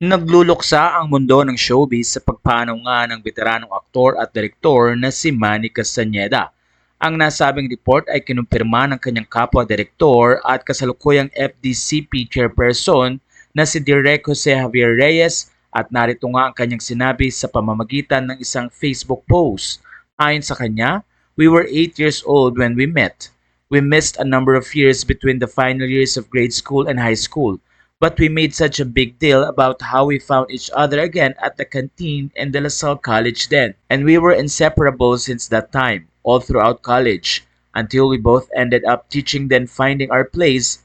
Nagluluksa ang mundo ng showbiz sa pagpanaw nga ng veteranong aktor at direktor na si Manny Castañeda. Ang nasabing report ay kinumpirma ng kanyang kapwa-direktor at kasalukuyang FDCP chairperson na si Direk Jose Javier Reyes at narito nga ang kanyang sinabi sa pamamagitan ng isang Facebook post. Ayon sa kanya, we were 8 years old when we met. We missed a number of years between the final years of grade school and high school. But we made such a big deal about how we found each other again at the canteen in De La Salle College then. And we were inseparable since that time, all throughout college, until we both ended up teaching then finding our place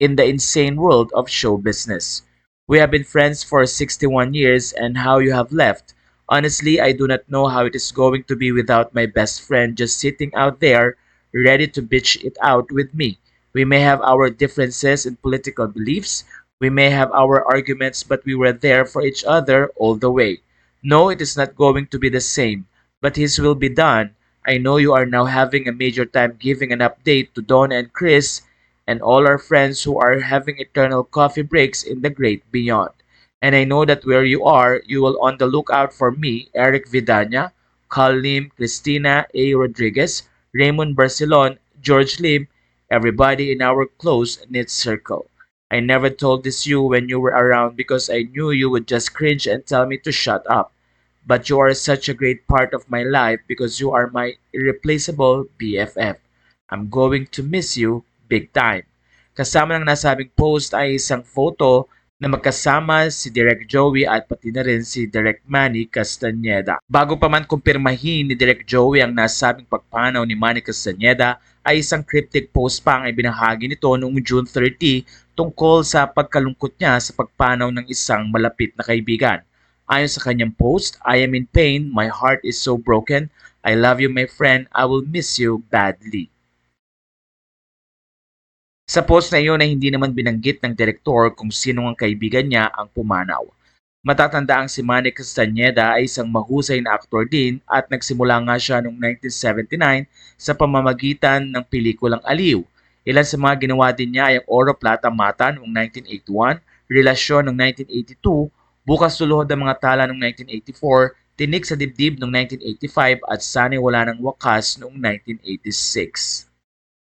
in the insane world of show business. We have been friends for 61 years and how you have left. Honestly, I do not know how it is going to be without my best friend just sitting out there ready to bitch it out with me. We may have our differences in political beliefs, we may have our arguments, but we were there for each other all the way. No, it is not going to be the same, but his will be done. I know you are now having a major time giving an update to Don and Chris and all our friends who are having eternal coffee breaks in the great beyond. And I know that where you are, you will on the lookout for me, Eric Vidania, Carl Lim, Christina A. Rodriguez, Raymond Barcelon, George Lim, everybody in our close-knit circle. I never told this you when you were around because I knew you would just cringe and tell me to shut up. But you are such a great part of my life because you are my irreplaceable BFF. I'm going to miss you big time. Kasama ng nasabing post ay isang photo na magkasama si Direk Joey at pati na rin si Direk Manny Castañeda. Bago pa man kumpirmahin ni Direk Joey ang nasabing pagpanaw ni Manny Castañeda, ay isang cryptic post pa ang ibinahagi nito noong June 30 tungkol sa pagkalungkot niya sa pagpanaw ng isang malapit na kaibigan. Ayon sa kanyang post, I am in pain, my heart is so broken, I love you my friend, I will miss you badly. Sa post na iyon ay hindi naman binanggit ng direktor kung sino ang kaibigan niya ang pumanaw. Matatanda ang si Manny Castañeda ay isang mahusay na aktor din at nagsimula nga siya noong 1979 sa pamamagitan ng pelikulang Aliw. Ilan sa mga ginawa din niya ay ang Oro Plata Mata noong 1981, Relasyon noong 1982, Bukas Tuluhod ang mga tala noong 1984, Tinik sa Dibdib noong 1985 at Sana'y Wala ng Wakas noong 1986.